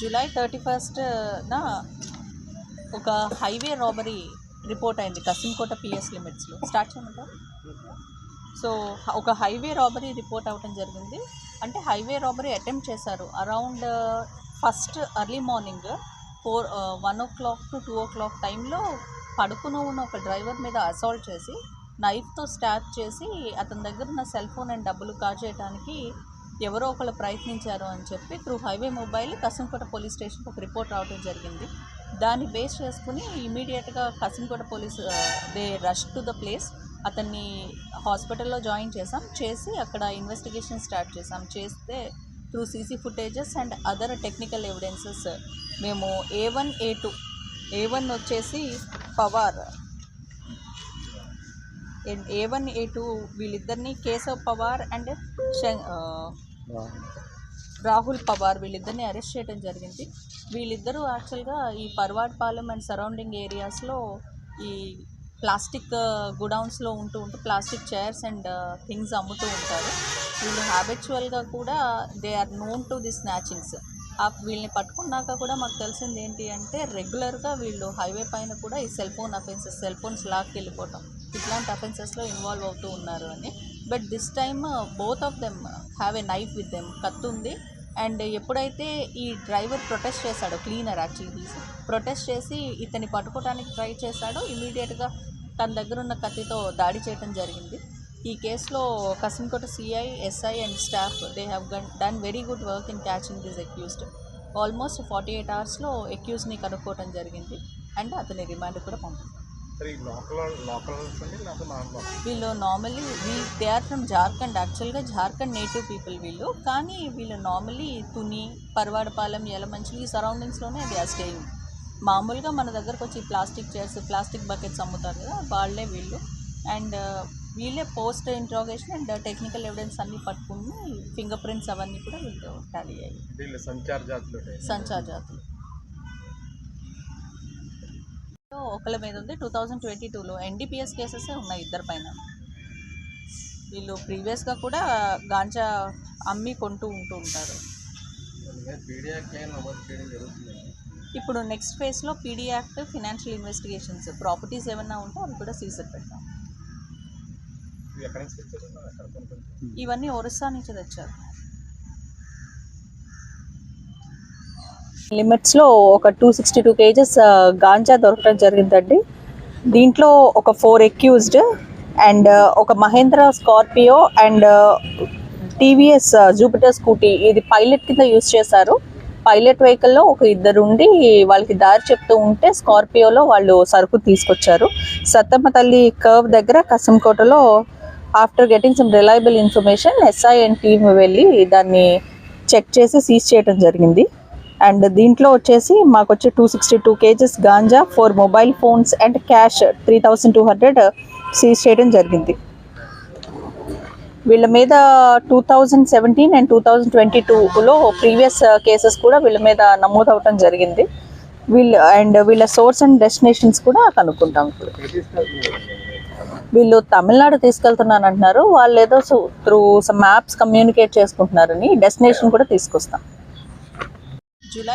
July thirty ఫస్ట్న ఒక highway robbery report అయింది Kasimkota PS లిమిట్స్లో. స్టార్ట్ చేయమంటారు సో ఒక హైవే రాబరీ రిపోర్ట్ అవ్వటం జరిగింది. అంటే హైవే రాబరీ అటెంప్ట్ చేశారు around first early morning four one o'clock to two o'clock టైంలో పడుకుని ఉన్న ఒక డ్రైవర్ మీద అసాల్ట్ చేసి నైఫ్తో స్టార్ట్ చేసి అతని దగ్గర ఉన్న సెల్ ఫోన్ అండ్ డబ్బులు కాజేయడానికి ఎవరో ఒకరు ప్రయత్నించారు అని చెప్పి through highway mobile Kasimkota police స్టేషన్కి ఒక రిపోర్ట్ రావడం జరిగింది. దాన్ని బేస్ చేసుకుని ఇమీడియట్గా Kasimkota police they rush to the place అతన్ని హాస్పిటల్లో జాయిన్ చేసాం చేసి అక్కడ ఇన్వెస్టిగేషన్ స్టార్ట్ చేసాం చేస్తే through CC footages and other technical evidences మేము A one A two A one వచ్చేసి Pawar A one A two వీళ్ళిద్దరిని కేశవ్ పవార్ అండ్ రాహుల్ పవార్ వీళ్ళిద్దరిని అరెస్ట్ చేయడం జరిగింది. వీళ్ళిద్దరూ యాక్చువల్గా ఈ పర్వాడ్పాలెం అండ్ సరౌండింగ్ ఏరియాస్లో ఈ ప్లాస్టిక్ గుడౌన్స్లో ఉంటూ ఉంటూ ప్లాస్టిక్ చైర్స్ అండ్ థింగ్స్ అమ్ముతూ ఉంటారు. వీళ్ళు హ్యాబిచువల్గా కూడా they are known to the snatchings ఆ వీళ్ళని పట్టుకున్నాక కూడా మాకు తెలిసింది ఏంటి అంటే రెగ్యులర్గా వీళ్ళు హైవే పైన కూడా ఈ cell phone offences cell phones లాక్కి వెళ్ళిపోవటం ఇట్లాంటి అఫెన్సెస్లో ఇన్వాల్వ్ అవుతూ ఉన్నారు అని. But this time both of them have a knife with them కత్తి ఉంది. అండ్ ఎప్పుడైతే ఈ డ్రైవర్ ప్రొటెస్ట్ చేశాడో క్లీనర్ యాక్చువల్లీ ప్రొటెస్ట్ చేసి ఇతన్ని పట్టుకోవడానికి ట్రై చేశాడో ఇమీడియట్గా తన దగ్గర ఉన్న కత్తితో దాడి చేయడం జరిగింది. ఈ కేసులో Kasimkota CI SI and staff they have done very good work in catching this accused almost forty eight అవర్స్లో అక్యూస్ని కనుక్కోవడం జరిగింది. అండ్ అతని రిమాండ్ కూడా పంపింది వీళ్ళు normally we they are from Jharkhand యాక్చువల్గా. జార్ఖండ్ నేటివ్ పీపుల్ వీళ్ళు. కానీ వీళ్ళు నార్మల్లీ తుని పర్వాడపాలెం యలమంచిలి ఈ సరౌండింగ్స్లోనే దే ఆర్ స్టేయింగ్. మామూలుగా మన దగ్గరకు వచ్చి ప్లాస్టిక్ చైర్స్ ప్లాస్టిక్ బకెట్స్ అమ్ముతారు కదా వాళ్ళే వీళ్ళు. అండ్ వీళ్ళే post interrogation and technical evidence అన్నీ పట్టుకుని ఫింగర్ ప్రింట్స్ అవన్నీ కూడా వీళ్ళు టాలీ అయ్యాయి. వీళ్ళు సంచార జాతులు సంచార్ జాతులు. సో ఒకళ్ళ మీద ఉంది. టూ థౌజండ్ ట్వంటీ టూలో ఎన్డీపీఎస్ కేసెస్ ఉన్నాయి ఇద్దరి పైన. వీళ్ళు ప్రీవియస్గా కూడా గాంజా అమ్మి కొంటూ ఉంటూ ఉంటారు. ఇప్పుడు నెక్స్ట్ ఫేజ్లో PD act financial investigations properties ఏమైనా ఉంటే అవి కూడా సీజర్ కొనుక్కొచ్చారు? ఇవన్నీ ఒరిస్సా నుంచి తెచ్చారు. లిమిట్స్లో ఒక two sixty two kgs ganja దొరకడం జరిగిందండి. దీంట్లో ఒక ఫోర్ ఎక్యూజ్డ్ అండ్ ఒక Mahindra Scorpio and TVS Jupiter Scooty. ఇది పైలట్ కింద యూజ్ చేశారు. పైలట్ వెహికల్లో ఒక ఇద్దరు ఉండి వాళ్ళకి దారి చెప్తూ ఉంటే స్కార్పియోలో వాళ్ళు సరుకు తీసుకొచ్చారు. సత్తమ్మ తల్లి కర్వ్ దగ్గర కసంకోటలో after getting some reliable information SI and team వెళ్ళి దాన్ని చెక్ చేసి సీజ్ చేయడం జరిగింది. అండ్ దీంట్లో వచ్చేసి మాకు వచ్చి two sixty two kgs ganja four mobile phones and cash three thousand two hundred seize చేయడం జరిగింది. వీళ్ళ మీద two thousand seventeen and two thousand twenty టూలో ప్రీవియస్ కేసెస్ కూడా వీళ్ళ మీద నమోదు అవటం జరిగింది. వీళ్ళు అండ్ వీళ్ళ సోర్స్ అండ్ డెస్టినేషన్స్ కూడా కనుక్కుంటాం ఇప్పుడు. వీళ్ళు తమిళనాడు తీసుకెళ్తున్నాను అంటున్నారు వాళ్ళు ఏదో త్రూ సమ్ మ్యాప్స్ కమ్యూనికేట్ చేసుకుంటున్నారని డెస్టినేషన్ కూడా తీసుకొస్తాం. జూలై